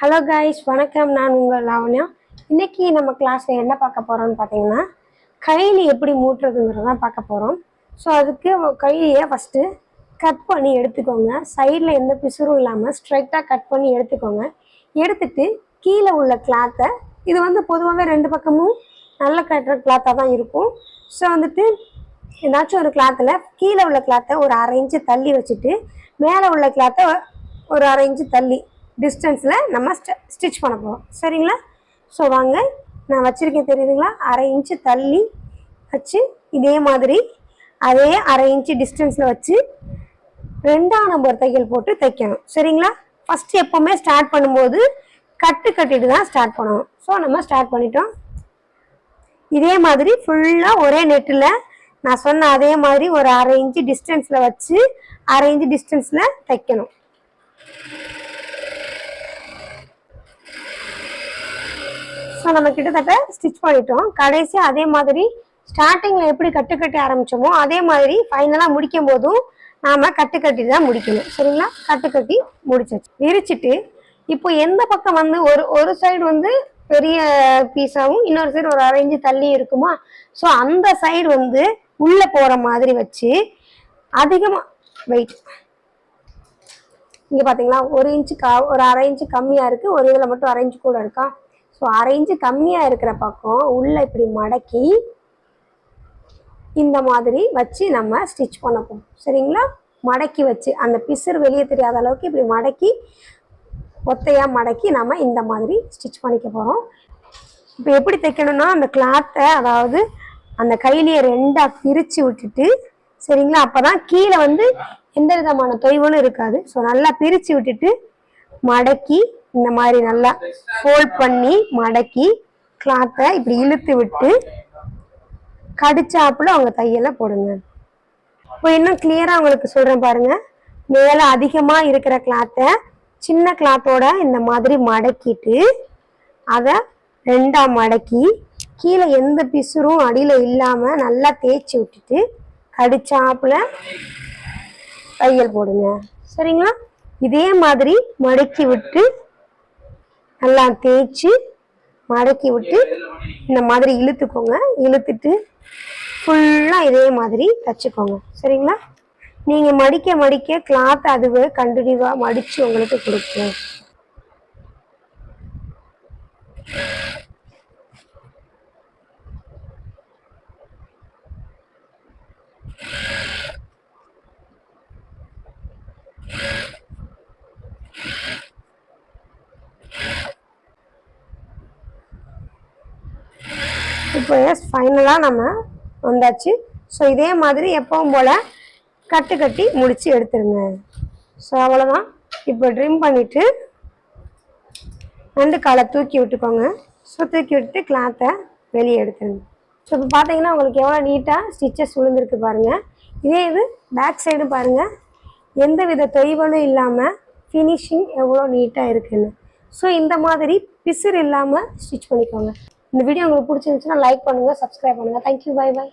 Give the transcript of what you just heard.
Hello guys வணக்கம். நான் உங்கள் லாவண்யா. இன்னைக்கு நம்ம கிளாஸில் என்ன பார்க்க போகிறோம்னு பார்த்தீங்கன்னா கையில் எப்படி மூட்டுறதுங்கிறத பார்க்க போகிறோம் ஸோ அதுக்கு கையிலேயே ஃபஸ்ட்டு கட் பண்ணி எடுத்துக்கோங்க. சைடில் எந்த பிசுறும் இல்லாமல் ஸ்ட்ரைட்டாக கட் பண்ணி எடுத்துக்கோங்க. எடுத்துட்டு கீழே உள்ள கிளாத்தை இது வந்து பொதுவாகவே ரெண்டு பக்கமும் நல்ல கட்டுற கிளாத்தாக தான் இருக்கும். ஸோ வந்துட்டு ஏதாச்சும் ஒரு கிளாத்தில் கீழே உள்ள கிளாத்தை ஒரு அரை இன்ச்சு தள்ளி வச்சுட்டு மேலே உள்ள கிளாத்தை ஒரு அரை இன்ச்சு தள்ளி டிஸ்டன்ஸில் நம்ம ஸ்டிச் பண்ண போகிறோம் சரிங்களா? ஸோ வாங்க. நான் வச்சுருக்கேன் தெரியுதுங்களா? அரை இன்ச்சு தள்ளி வச்சு இதே மாதிரி அதே அரை இன்ச்சு டிஸ்டன்ஸில் வச்சு ரெண்டாம் நம்பர் தையல் போட்டு தைக்கணும். சரிங்களா? ஃபஸ்ட்டு எப்போவுமே ஸ்டார்ட் பண்ணும்போது கட்டு கட்டிட்டு தான் ஸ்டார்ட் பண்ணணும். ஸோ நம்ம ஸ்டார்ட் பண்ணிட்டோம். இதே மாதிரி ஃபுல்லாக ஒரே நெட்டில் நான் சொன்ன அதே மாதிரி ஒரு அரை இன்ச்சு டிஸ்டன்ஸில் வச்சு அரை இன்ச்சு டிஸ்டன்ஸில் தைக்கணும். ஸோ நம்ம கிட்டத்தட்ட ஸ்டிச் பண்ணிட்டோம். கடைசி அதே மாதிரி ஸ்டார்டிங்கில் எப்படி கட்டு கட்டி ஆரம்பித்தோமோ அதே மாதிரி ஃபைனலாக முடிக்கும் போதும் நாம் கட்டு கட்டி தான் முடிக்கணும். சரிங்களா? கட்டு கட்டி முடிச்சாச்சு. விரிச்சிட்டு இப்போ எந்த பக்கம் வந்து ஒரு ஒரு சைடு வந்து பெரிய பீஸாகவும் இன்னொரு சைடு ஒரு அரை தள்ளி இருக்குமா? ஸோ அந்த சைடு வந்து உள்ளே போகிற மாதிரி வச்சு அதிகமாக வெயிட் இங்கே பார்த்தீங்களா ஒரு இன்ச்சு கா ஒரு அரை இன்ச்சு கம்மியாக இருக்குது ஒரு இதில் மட்டும் அரை இன்ச்சு கூட இருக்கா? ஸோ அரை இன்ச்சு கம்மியாக இருக்கிற பக்கம் உள்ளே இப்படி மடக்கி இந்த மாதிரி வச்சு நம்ம ஸ்டிச் பண்ண போகிறோம் சரிங்களா? மடக்கி வச்சு அந்த பிசுறு வெளியே தெரியாத அளவுக்கு இப்படி மடக்கி ஒத்தையாக மடக்கி நம்ம இந்த மாதிரி ஸ்டிச் பண்ணிக்க போகிறோம் இப்போ எப்படி தைக்கணும்னா அந்த கிளாத்தை அதாவது அந்த கையிலேயே ரெண்டாக பிரித்து விட்டுட்டு சரிங்களா? அப்போ தான் கீழே வந்து எந்த விதமான தொய்வலும் இருக்காது. ஸோ நல்லா பிரித்து விட்டுட்டு மடக்கி இந்த மாதிரி நல்லா ஃபோல்ட் பண்ணி மடக்கி கிளாத்தை இப்படி இழுத்து விட்டு கடிச்சாப்புல அவங்க தையலை போடுங்க. இப்போ இன்னும் கிளியராக உங்களுக்கு சொல்கிறேன் பாருங்க. மேலே அதிகமாக இருக்கிற கிளாத்தை சின்ன கிளாத்தோட இந்த மாதிரி மடக்கிட்டு அதை ரெண்டாக மடக்கி கீழே எந்த பிசுறும் அடியில் இல்லாமல் நல்லா தேய்ச்சி விட்டுட்டு கடிச்சாப்புல தையல் போடுங்க. சரிங்களா? இதே மாதிரி மடக்கி விட்டு நல்லா தேய்ச்சி மடக்கி விட்டு இந்த மாதிரி இழுத்துக்கோங்க. இழுத்துட்டு ஃபுல்லாக இதே மாதிரி தச்சுக்கோங்க. சரிங்களா? நீங்கள் மடிக்க மடிக்க கிளாத் அதுவே கண்டினியூவாக மடித்து உங்களுக்கு கொடுக்கும். இப்போ எஸ் ஃபைனலாக நம்ம வந்தாச்சு. ஸோ இதே மாதிரி எப்பவும் போல் கட்டு கட்டி முடித்து எடுத்துருங்க. ஸோ அவ்வளோதான் இப்போ ட்ரிம் பண்ணிவிட்டு ரெண்டு காலை தூக்கி விட்டுக்கோங்க. ஸோ தூக்கி விட்டுட்டு கிளாத்தை வெளியே எடுத்துருங்க. ஸோ இப்போ பார்த்தீங்கன்னா உங்களுக்கு எவ்வளோ நீட்டாக ஸ்டிச்சஸ் விழுந்திருக்கு பாருங்கள் இதே இது பேக் சைடு பாருங்கள் எந்த வித தொய்வலும் இல்லாமல் ஃபினிஷிங் எவ்வளோ நீட்டாக இருக்குன்னு. ஸோ இந்த மாதிரி பிசுறு இல்லாமல் ஸ்டிச் பண்ணிக்கோங்க. இந்த வீடியோ உங்களுக்கு பிடிச்சிருந்துச்சுன்னா லைக் பண்ணுங்கள் சப்ஸ்கிரைப் பண்ணுங்கள் தேங்க்யூ பை பை